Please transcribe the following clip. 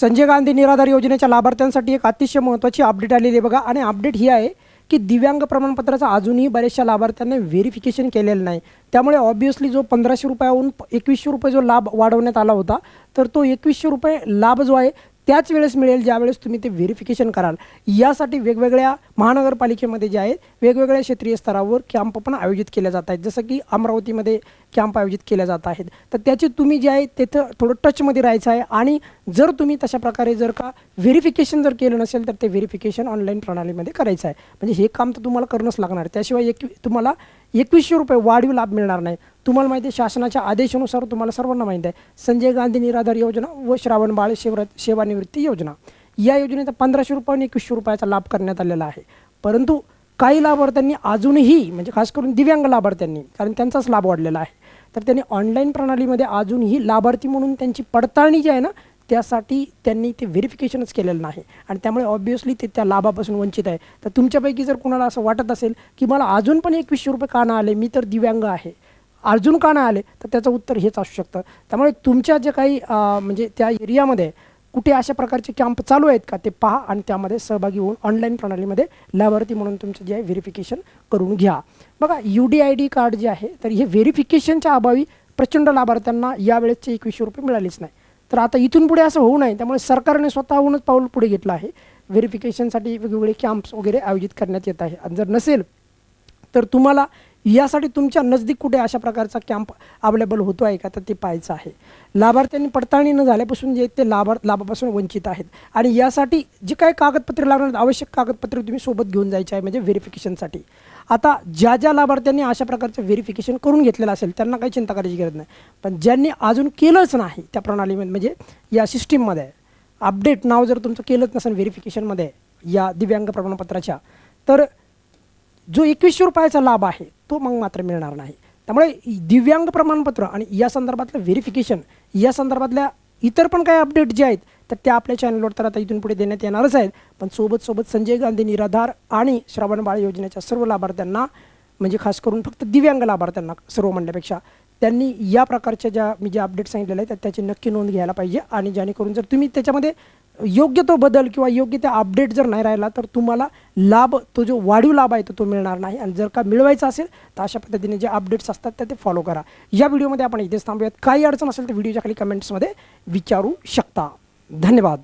संजय गांधी निराधार योजनेच्या लाभार्थ्यांसाठी एक अतिशय महत्त्वाची अपडेट आलेली आहे बघा. आणि अपडेट ही आहे की दिव्यांग प्रमाणपत्राचं अजूनही बऱ्याचशा लाभार्थ्यांनी व्हेरिफिकेशन केलेलं नाही. त्यामुळे ऑब्व्हियसली जो पंधराशे रुपयाहून एकवीसशे रुपये जो लाभ वाढवण्यात आला होता तर तो एकवीसशे रुपये लाभ जो आहे त्याच वेळेस मिळेल ज्यावेळेस तुम्ही ते व्हेरिफिकेशन कराल. यासाठी वेगवेगळ्या महानगरपालिकेमध्ये जे आहेत वेगवेगळ्या क्षेत्रीय स्तरावर कॅम्प पण आयोजित केले जात आहेत. जसं की अमरावतीमध्ये कॅम्प आयोजित केल्या जात आहेत. तर त्याचे तुम्ही जे आहे तिथं थोडं टचमध्ये राहायचं आहे आणि जर तुम्ही तशा प्रकारे जर का व्हेरिफिकेशन जर केलं नसेल तर ते व्हेरिफिकेशन ऑनलाईन प्रणालीमध्ये करायचं आहे. म्हणजे हे काम तर तुम्हाला करणंच लागणार त्याशिवाय एक तुम्हाला एकवीसशे रुपये वाढीव लाभ मिळणार नाही. तुम्हाला माहिती आहे शासनाच्या आदेशानुसार तुम्हाला सर्वांना माहिती आहे संजय गांधी निराधार योजना व श्रावण बाळ सेवा सेवानिवृत्ती योजना. या योजनेचा पंधराशे रुपये आणि एकवीसशे रुपयाचा लाभ करण्यात आलेला आहे. परंतु काही लाभार्थ्यांनी अजूनही म्हणजे खास करून दिव्यांग लाभार्थ्यांनी कारण त्यांचाच लाभ वाढलेला आहे तर त्यांनी ऑनलाईन प्रणालीमध्ये अजूनही लाभार्थी म्हणून त्यांची पडताळणी जी आहे ना त्यासाठी त्यांनी ते व्हेरिफिकेशनच केलेलं नाही. आणि त्यामुळे ऑब्व्हियसली ते त्या लाभापासून वंचित आहे. तर तुमच्यापैकी जर कुणाला असं वाटत असेल की मला अजून पण एकवीसशे रुपये का ना आले मी तर दिव्यांग आहे. अजून का नाही आले? तर त्याचं उत्तर हेच असू शकतं. त्यामुळे तुमच्या जे काही म्हणजे त्या एरियामध्ये कुठे अशा प्रकारचे कॅम्प चालू आहेत का ते पहा आणि त्यामध्ये सहभागी होऊन ऑनलाईन प्रणालीमध्ये लाभार्थी म्हणून तुमचं जे आहे व्हेरिफिकेशन करून घ्या. बघा U D I D card जे आहे तर हे व्हेरिफिकेशनच्या अभावी प्रचंड लाभार्थ्यांना यावेळेसचे एकवीसशे रुपये मिळालेच नाही. तर आता इथून पुढे असं होऊ नये त्यामुळे सरकारने स्वतःहूनच पाऊल पुढे घेतलं आहे. व्हेरिफिकेशनसाठी वेगवेगळे कॅम्प्स वगैरे आयोजित करण्यात येत आहे. आणि जर नसेल तर तुम्हाला यासाठी तुमच्या नजदीक कुठे अशा प्रकारचा कॅम्प अवेलेबल होतो आहे का? तर ते पाहायचं आहे. लाभार्थ्यांनी पडताळणी न झाल्यापासून जे ते लाभार लाभापासून वंचित आहेत. आणि यासाठी जी काही कागदपत्रे लागणार आवश्यक कागदपत्रे तुम्ही सोबत घेऊन जायचे आहे म्हणजे व्हेरिफिकेशनसाठी. आता ज्या ज्या लाभार्थ्यांनी अशा प्रकारचं व्हेरिफिकेशन करून घेतलेलं असेल त्यांना काही चिंता करायची गरज नाही. पण ज्यांनी अजून केलंच नाही त्या प्रणालीमध्ये म्हणजे या सिस्टीममध्ये अपडेट नाव जर तुमचं केलंच नसेल व्हेरिफिकेशनमध्ये या दिव्यांग प्रमाणपत्राच्या तर जो एकवीसशे रुपयाचा लाभ आहे तो मग मात्र मिळणार नाही. त्यामुळे दिव्यांग प्रमाणपत्र आणि या संदर्भातलं व्हेरिफिकेशन या संदर्भातल्या इतर पण काही अपडेट जे आहेत तर त्या आपल्या चॅनलवर तर आता इथून पुढे देण्यात येणारच आहेत. पण सोबत सोबत संजय गांधी निराधार आणि श्रावण बाळ योजनेच्या सर्व लाभार्थ्यांना म्हणजे खास करून फक्त दिव्यांग लाभार्थ्यांना सर्व म्हणण्यापेक्षा त्यांनी या प्रकारच्या ज्या मी जे अपडेट सांगितलेले आहेत त्याची नक्की नोंद घ्यायला पाहिजे. आणि जेणेकरून जर तुम्ही त्याच्यामध्ये योग्य तो बदल किंवा योग्य त्या अपडेट जर नाही राहिला तर तुम्हाला लाभ तो जो वाढीव लाभ आहे तो तो मिळणार नाही. आणि जर का मिळवायचा असेल तर अशा पद्धतीने जे अपडेट्स असतात त्या ते फॉलो करा. या व्हिडिओमध्ये आपण इथेच थांबूयात. काही अडचण असेल तर व्हिडिओच्या खाली कमेंट्समध्ये विचारू शकता. धन्यवाद.